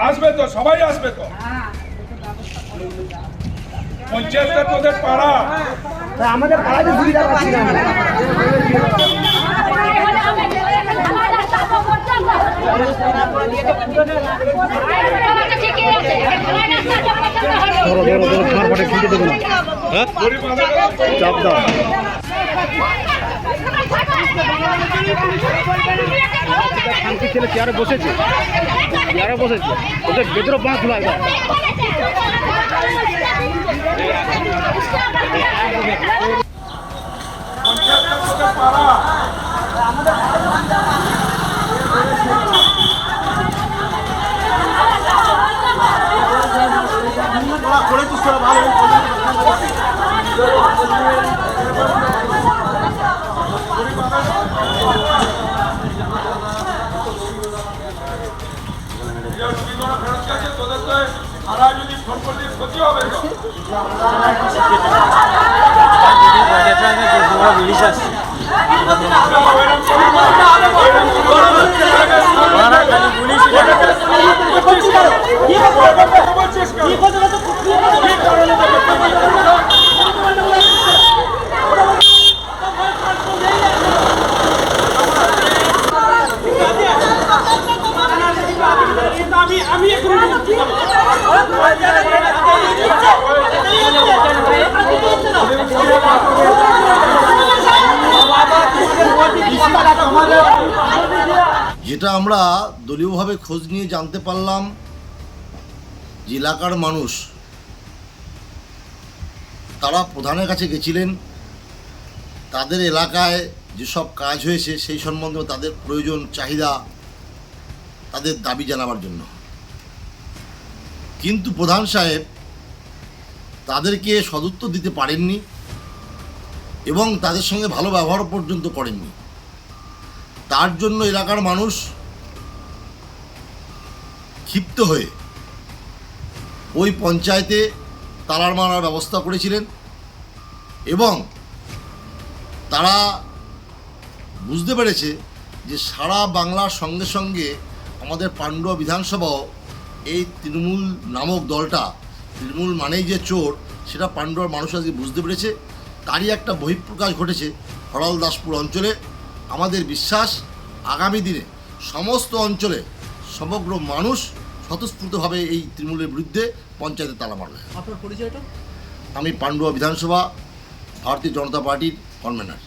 আসবে তো সবাই আসবে তো। পঞ্চায়েতটা তোদের পাড়া। আমাদের সুবিধা পাচ্ছি না। আমরা। ধরো ধরো ধরো তোমার পাটে খুলতে দেবো না হ্যাঁ গরিব মানুষের চাপ দাও শান্তি ছেলে চেয়ারে বসেছে। চেয়ারে বসেছে। ওদের ভেতরে বাঁধ খোলা একবার পঞ্চায়েতটা তোদের রুগীগুলো তোদেরকে গেছে, তোদের তো? যদি ফোন করলে ক্ষতি হবে তো যেটা আমরা দলীয়ভাবে খোঁজ নিয়ে জানতে পারলাম, যে এলাকার মানুষ তারা প্রধানের কাছে গেছিলেন। তাদের এলাকায় যেসব কাজ হয়েছে, সেই সম্বন্ধে তাদের প্রয়োজন, চাহিদা তাদের দাবি জানাবার জন্য। কিন্তু প্রধান সাহেব তাদেরকে সদুত্তর দিতে পারেননি এবং তাদের সঙ্গে ভালো ব্যবহার পর্যন্ত করেননি। তার জন্য এলাকার মানুষ ক্ষিপ্ত হয়ে ওই পঞ্চায়েতে তালার মারার ব্যবস্থা করেছিলেন এবং তারা বুঝতে পেরেছে যে সারা বাংলার সঙ্গে সঙ্গে আমাদের পাণ্ডুয়া বিধানসভাও এই তৃণমূল নামক দলটা তৃণমূল মানেই যে চোর সেটা পাণ্ডুয়ার মানুষ আজকে বুঝতে পেরেছে। তারই একটা বহিঃপ্রকাশ ঘটেছে হরল দাসপুর অঞ্চলে। আমাদের বিশ্বাস আগামী দিনে সমস্ত অঞ্চলে সমগ্র মানুষ স্বতঃস্ফূর্তভাবে এই তৃণমূলের বিরুদ্ধে পঞ্চায়েতে তালা মারবে। আপনার পরিচয়টা? আমি পাণ্ডুয়া বিধানসভা ভারতীয় জনতা পার্টির কনভেনার।